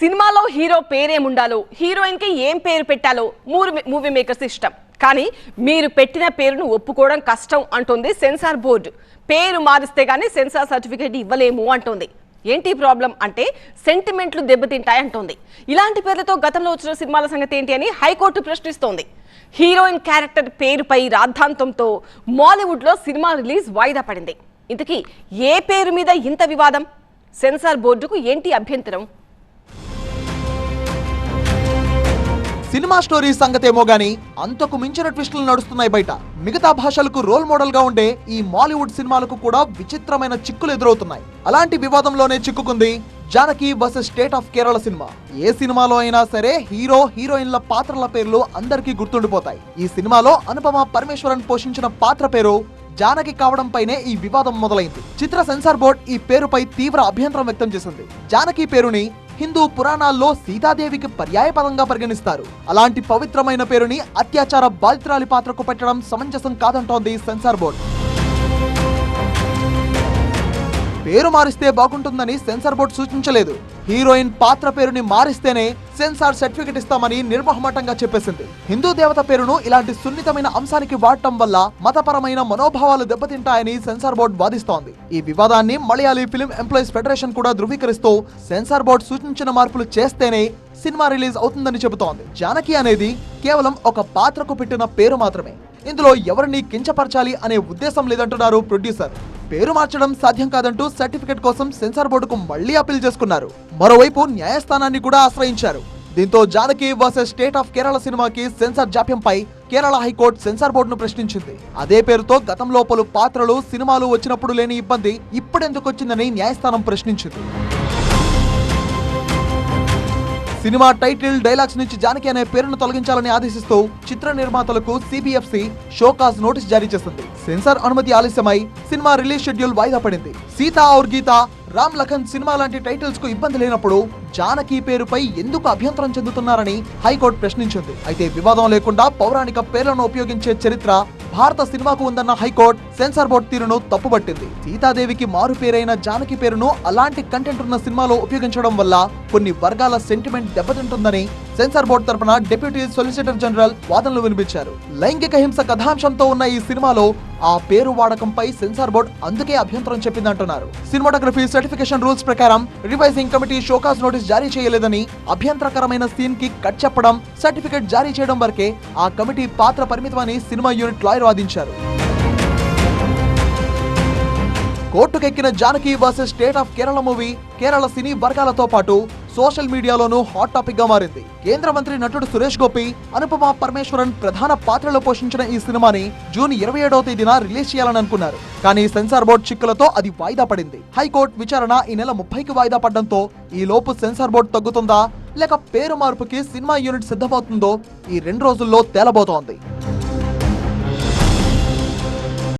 సినిమాలో హీరో పేరేముండాలో? హీరోయిన్కి ఏం పేరు పెట్టాలో? మూవీ మూవీ మేకర్స్ ఇష్టం. కానీ మీరు పెట్టిన పేరును ఒప్పుకోవడం కష్టం అంటుంది సెన్సార్ బోర్డు. పేరు మారిస్తే గానీ సెన్సార్ సర్టిఫికేట్ ఇవ్వలేము అంటుంది. ఏంటి ప్రాబ్లం అంటే సెంటిమెంట్లు దెబ్బతింటాయి అంటోంది. ఇలాంటి పేర్లతో గతంలో వచ్చిన సినిమాల సంగతి ఏంటి అని హైకోర్టు ప్రశ్నిస్తోంది. హీరోయిన్ క్యారెక్టర్ పేరుపై రాద్ధాంతంతో మాలీవుడ్లో సినిమా రిలీజ్ వాయిదా పడింది. ఇంతకీ ఏ పేరు మీద ఇంత వివాదం? సెన్సార్ బోర్డుకు ఏంటి అభ్యంతరం? సినిమా స్టోరీ సంగతేమో గాని అంతకు మించిన ట్విస్టులు నడుస్తున్నాయి బయట. మిగతా భాషలకు రోల్ మోడల్గా ఉండే ఈ మాలీవుడ్ సినిమాలకు కూడా విచిత్రమైన చిక్కులు ఎదురవుతున్నాయి. అలాంటి వివాదంలోనే చిక్కుకుంది Janaki versus state of Kerala cinema. ఏ సినిమాలో అయినా సరే హీరో హీరోయిన్ల పాత్రల పేర్లు అందరికీ గుర్తుండిపోతాయి. ఈ సినిమాలో అనుపమ పరమేశ్వరన్ పోషించిన పాత్ర పేరు జానకి కావడంపైనే ఈ వివాదం మొదలైంది. చిత్ర సెన్సార్ బోర్డ్ ఈ పేరుపై తీవ్ర అభ్యంతరం వ్యక్తం చేసింది. జానకి పేరుని హిందూ పురాణాల్లో సీతాదేవికి పర్యాయపదంగా పరిగణిస్తారు. అలాంటి పవిత్రమైన పేరుని అత్యాచార బాధితురాలి పాత్రకు పెట్టడం సమంజసం కాదంటోంది సెన్సార్ బోర్డు. పేరు మారిస్తే బాగుంటుందని సెన్సార్ బోర్డు సూచించలేదు. హీరోయిన్ పాత్ర పేరుని మారిస్తేనే సెన్సార్ సర్టిఫికెట్ ఇస్తామని నిర్మహమాటంగా చెప్పేసింది. హిందూ దేవత పేరును ఇలాంటి సున్నితమైన అంశానికి వాడటం వల్ల మతపరమైన మనోభావాలు దెబ్బతింటాయని సెన్సార్ బోర్డు వాదిస్తోంది. ఈ వివాదాన్ని మలయాళీ ఫిల్మ్ ఎంప్లాయీస్ ఫెడరేషన్ కూడా ధృవీకరిస్తూ సెన్సార్ బోర్డు సూచించిన మార్పులు చేస్తేనే సినిమా రిలీజ్ అవుతుందని చెబుతోంది. జానకి అనేది కేవలం ఒక పాత్రకు పెట్టిన పేరు మాత్రమే. ఇందులో ఎవరిని కించపరచాలి అనే ఉద్దేశం లేదంటున్నారు ప్రొడ్యూసర్. పేరు మార్చడం సాధ్యం కాదంటూ సర్టిఫికెట్ కోసం సెన్సార్ బోర్డుకు మళ్ళీ అప్పీల్ చేసుకున్నారు. మరోవైపు న్యాయస్థానాన్ని కూడా ఆశ్రయించారు. దీంతో Janaki versus state of Kerala సినిమాకి సెన్సార్ జాప్యంపై కేరళ హైకోర్టు సెన్సార్ బోర్డును ప్రశ్నించింది. అదే పేరుతో గతంలో పలు పాత్రలు సినిమాలు వచ్చినప్పుడు లేని ఇబ్బంది ఇప్పుడెందుకు వచ్చిందని న్యాయస్థానం ప్రశ్నించింది. సినిమా టైటిల్ డైలాగ్స్ నుంచి జానకి అనే పేరును తొలగించాలని ఆదేశిస్తూ చిత్ర నిర్మాతలకు సిబిఎఫ్సి షోకాజ్ నోటీస్ జారీ చేసింది. సెన్సార్ అనుమతి ఆలస్యమై సినిమా రిలీజ్ షెడ్యూల్ వాయిదా పడింది. సీత ఔర్ గీత రామ్ లఖన్ సినిమా లాంటి టైటిల్స్కు ఇబ్బంది లేనప్పుడు జానకి పేరుపై ఎందుకు అభ్యంతరం చెందుతున్నారని హైకోర్టు ప్రశ్నించింది. అయితే వివాదం లేకుండా పౌరాణిక పేర్లను ఉపయోగించే చరిత్ర భారత సినిమాకు ఉందన్న హైకోర్టు సెన్సార్ బోర్డు తీరును తప్పుపట్టింది సీతాదేవికి మారు పేరైన జానకి పేరును అలాంటి కంటెంట్ ఉన్న సినిమాలో ఉపయోగించడం వల్ల కొన్ని వర్గాల సెంటిమెంట్ దెబ్బతింటుందని సెన్సార్ బోర్డు తరపున డిప్యూటీ సొలిసిటర్ జనరల్ వాదనలు వినిపించారు. లైంగిక హింస కథాంశంతో ఉన్న ఈ సినిమాలో ఆ పేరు వాడకంపై సెన్సార్ బోర్డు అందుకే అభ్యంతరం చెప్పిందంటున్నారు సినిమాటోగ్రఫీ సర్టిఫికేషన్ రూల్స్ ప్రకారం revising committee show cause notice జారీ చేయలేదని అభ్యంతరకరమైన సీన్కి కట్ చెప్పడం సర్టిఫికేట్ జారీ చేయడం వరకే ఆ కమిటీ పాత్ర పరిమితమని సినిమా యూనిట్ లాయర్ వాదించారు. కోర్టుకెక్కిన Janaki versus state of Kerala movie Kerala సినీ వర్గాలతో పాటు సోషల్ మీడియాలోనూ హాట్ టాపిక్గా మారింది. కేంద్ర మంత్రి నటుడు సురేష్ గోపి అనుపమ పరమేశ్వరన్ ప్రధాన పాత్రలో పోషించిన ఈ సినిమాని జూన్ ఇరవై ఏడవ తేదీన రిలీజ్ చేయాలని అనుకున్నారు. కానీ సెన్సార్ బోర్డు చిక్కులతో అది వాయిదా పడింది. హైకోర్టు విచారణ ఈ నెల ముప్పైకి వాయిదా పడడంతో ఈ లోపు సెన్సార్ బోర్డు తగ్గుతుందా లేక పేరు మార్పుకి సినిమా యూనిట్ సిద్ధమవుతుందో ఈ రెండు రోజుల్లో తేలబోతోంది.